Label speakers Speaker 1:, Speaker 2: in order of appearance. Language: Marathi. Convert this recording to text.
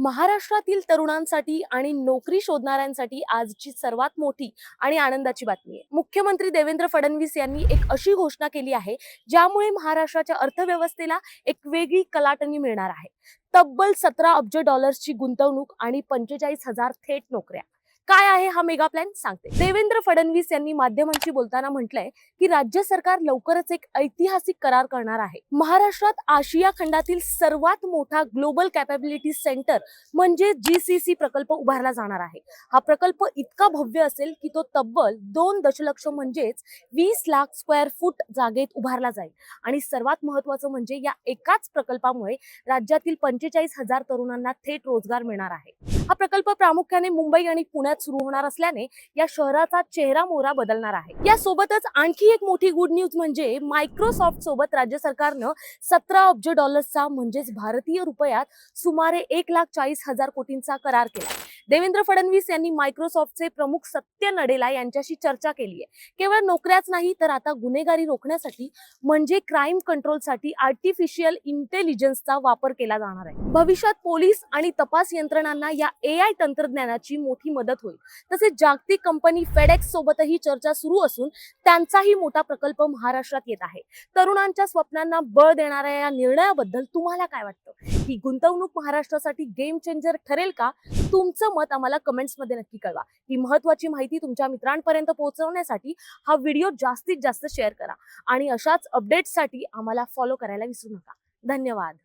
Speaker 1: महाराष्ट्रातील तरुणांसाठी आणि नोकरी शोधणाऱ्यांसाठी आजची सर्वात मोठी आणि आनंदाची बातमी आहे. मुख्यमंत्री देवेंद्र फडणवीस यांनी एक अशी घोषणा केली आहे ज्यामुळे महाराष्ट्राच्या अर्थव्यवस्थेला एक वेगळी कलाटणी मिळणार आहे. तब्बल सतरा अब्ज डॉलर्सची गुंतवणूक आणि पंचेचाळीस हजार थेट नोकऱ्या. काय आहे हा मेगा प्लॅन सांगते. देवेंद्र फडणवीस यांनी माध्यमांशी बोलताना म्हटलंय की राज्य सरकार लवकरच एक ऐतिहासिक करार करणार आहे. महाराष्ट्रात आशिया खंडातील सर्वात मोठा ग्लोबल कॅपेबिलिटी सेंटर म्हणजे जीसीसी प्रकल्प उभारला जाणार आहे. हा प्रकल्प इतका भव्य असेल की तो तब्बल दोन दशलक्ष म्हणजेच वीस लाख स्क्वेअर फूट जागेत उभारला जाईल. आणि सर्वात महत्वाचं म्हणजे या एकाच प्रकल्पामुळे राज्यातील पंचेचाळीस हजार तरुणांना थेट रोजगार मिळणार आहे. हा प्रकल्प प्रामुख्याने मुंबई आणि पुण्यात सुरू होणार असल्याने या शहराचा चेहरा मोहरा बदलणार आहे. यासोबतच आणखी एक मोठी गुड न्यूज म्हणजे मायक्रोसॉफ्ट सोबत राज्य सरकारनं सतरा अब्ज डॉलर्सचा म्हणजेच भारतीय रुपयात सुमारे एक लाख चाळीस हजार कोटींचा करार केला. देवेंद्र फडणवीस यांनी मायक्रोसॉफ्टचे प्रमुख सत्य नडेला यांच्याशी चर्चा केली आहे. केवळ नोकऱ्याच नाही तर आता गुन्हेगारी रोखण्यासाठी म्हणजे क्राईम कंट्रोलसाठी आर्टिफिशियल इंटेलिजन्सचा वापर केला जाणार आहे. भविष्यात पोलीस आणि तपास यंत्रणांना या ए आय तंत्रज्ञानाची मोठी मदत होईल. तसेच जागतिक कंपनी फेडेक्स सोबतही चर्चा सुरू असून त्यांचाही मोठा प्रकल्प महाराष्ट्रात येत आहे. तरुणांच्या स्वप्नांना बळ देणाऱ्या या निर्णयाबद्दल तुम्हाला काय वाटतं? ही गुंतवणूक महाराष्ट्रासाठी गेम चेंजर ठरेल का? तुमचं मत आम्हाला कमेंट्समध्ये नक्की कळवा. ही महत्वाची माहिती तुमच्या मित्रांपर्यंत पोहोचवण्यासाठी हा व्हिडिओ जास्तीत जास्त शेअर करा. आणि अशाच अपडेट्ससाठी आम्हाला फॉलो करायला विसरू नका. धन्यवाद.